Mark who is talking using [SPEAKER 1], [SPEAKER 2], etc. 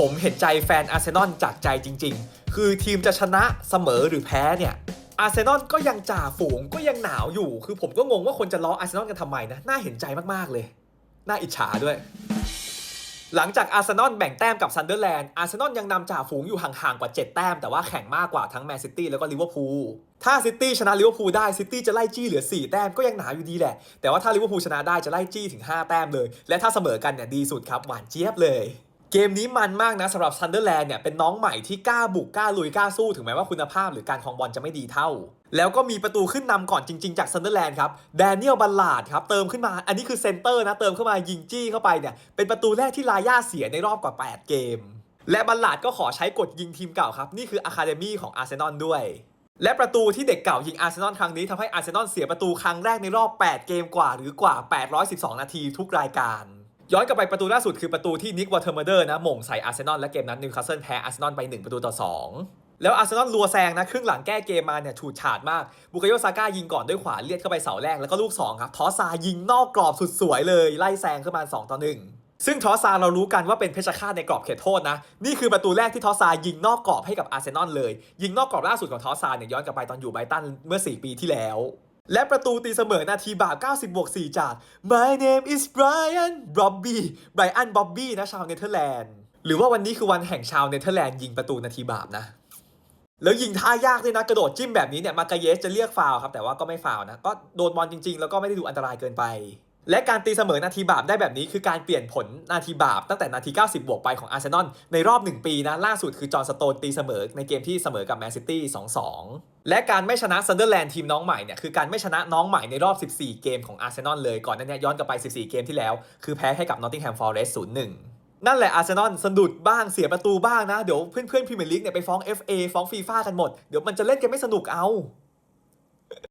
[SPEAKER 1] ผมเห็นใจแฟนอาร์เซนอลจากใจจริง ๆ คือทีมจะชนะเสมอหรือแพ้เนี่ยอาร์เซนอลก็ยังจ่าฝูงก็ยังหนาวอยู่ คือผมก็งงว่าคนจะล้ออาร์เซนอลกันทำไมนะ น่าเห็นใจมากๆเลย น่าอิจฉาด้วย หลังจากอาร์เซนอลแบ่งแต้มกับซันเดอร์แลนด์ อาร์เซนอลยังนำจ่าฝูงอยู่ห่างๆกว่า 7 แต้ม แต่ว่าแข่งมากกว่าทั้งแมนซิตี้แล้วก็ลิเวอร์พูล ถ้าซิตี้ชนะลิเวอร์พูลได้ซิตี้จะไล่จี้เหลือ 4 แต้มก็ยังหนาอยู่ดีแหละ แต่ว่าถ้าลิเวอร์พูลชนะได้จะไล่จี้ถึง 5 แต้มเลย และถ้าเสมอกันเนี่ยดีสุดครับหวานเจี๊ยบเลย เกมนี้มันมากนะสำหรับซันเดอร์แลนด์เนี่ยเป็นน้องใหม่ที่กล้าบุกกล้าลุยกล้าสู้ถึงแม้ว่าคุณภาพหรือการครองบอลจะไม่ดีเท่า แล้วก็มีประตูขึ้นนำก่อนจริง ๆ จากซันเดอร์แลนด์ครับแดเนียลบัลลาดครับเติมขึ้นมาอันนี้คือเซนเตอร์นะเติมเข้ามายิงจี้เข้าไปเนี่ยเป็นประตูแรกที่ลาย่าเสียในรอบกว่า 8 เกม และบัลลาดก็ขอใช้กฎยิงทีมเก่าครับนี่คืออะคาเดมี่ของอาร์เซนอลด้วยและประตูที่เด็กเก่ายิงอาร์เซนอลครั้งนี้ทำให้อาร์เซนอลเสียประตูครั้งแรกในรอบ 8 เกมกว่าหรือกว่า 812 นาทีทุกรายการ ย้อนกลับไปประตูล่าสุดคือประตูที่นิกวอเทอร์เมเดอร์นะหม่งใส่อาร์เซนอลและเกมนั้นนิวคาสเซิลแพ้อาร์เซนอลไป 1 ประตูต่อ 2 แล้วอาร์เซนอลรัวแซงนะครึ่งหลังแก้เกมมาเนี่ยฉูดฉาดมากบุกโยซาก้ายิงก่อนด้วยขวาเลียดเข้าไปเสาแรกแล้วก็ลูก2ครับทอซายิงนอกกรอบสุดสวยเลยไล่แซงขึ้นมา2ต่อ1ซึ่งทอซาเรารู้กันว่าเป็นเพชรฆาตในกรอบเขตโทษนะ นี่คือประตูแรกที่ทอซายิงนอกกรอบให้กับอาร์เซนอลเลย ยิงนอกกรอบล่าสุดของทอซาเนี่ยย้อนกลับไปตอนอยู่ไบตันเมื่อ 4 ปีที่แล้ว และประตูตีเสมอนาทีบาป90บวก4จาก My name is Brian Bobby Brian Bobby นะชาวเนเธอร์แลนด์ หรือว่าวันนี้คือวันแห่งชาวเนเธอร์แลนด์ยิงประตูนาทีบาปนะ แล้วยิงท่ายากด้วยนะกระโดดจิ้มแบบนี้เนี่ยมากาเยสจะเรียกฟาวครับแต่ว่าก็ไม่ฟาวนะก็โดนบอลจริงๆ แล้วก็ไม่ได้ดูอันตรายเกินไป และการตีเสมอนาทีบาปได้แบบนี้คือการเปลี่ยนผลนาทีบาปตั้งแต่นาที 90 บวกไปของอาร์เซนอลในรอบ 1 ปีนะล่าสุดคือจอห์นสโตนตีเสมอในเกมที่เสมอกับแมนซิตี้ 2-2 และการไม่ชนะซันเดอร์แลนด์ทีมน้องใหม่เนี่ยคือการไม่ชนะน้องใหม่ในรอบ 14 เกมของอาร์เซนอลเลยก่อนนั้นเนี่ยย้อนกลับไป 14 เกมที่แล้ว คือแพ้ให้กับนอตติงแฮมฟอร์เรสต์0-1นั่นแหละอาร์เซนอลสะดุดบ้างเสียประตูบ้างนะ เดี๋ยวเพื่อนๆพรีเมียร์ลีกเนี่ยไปฟ้อง FA ฟ้องฟีฟ่ากันหมด เดี๋ยวมันจะเล่นกันไม่สนุกเอา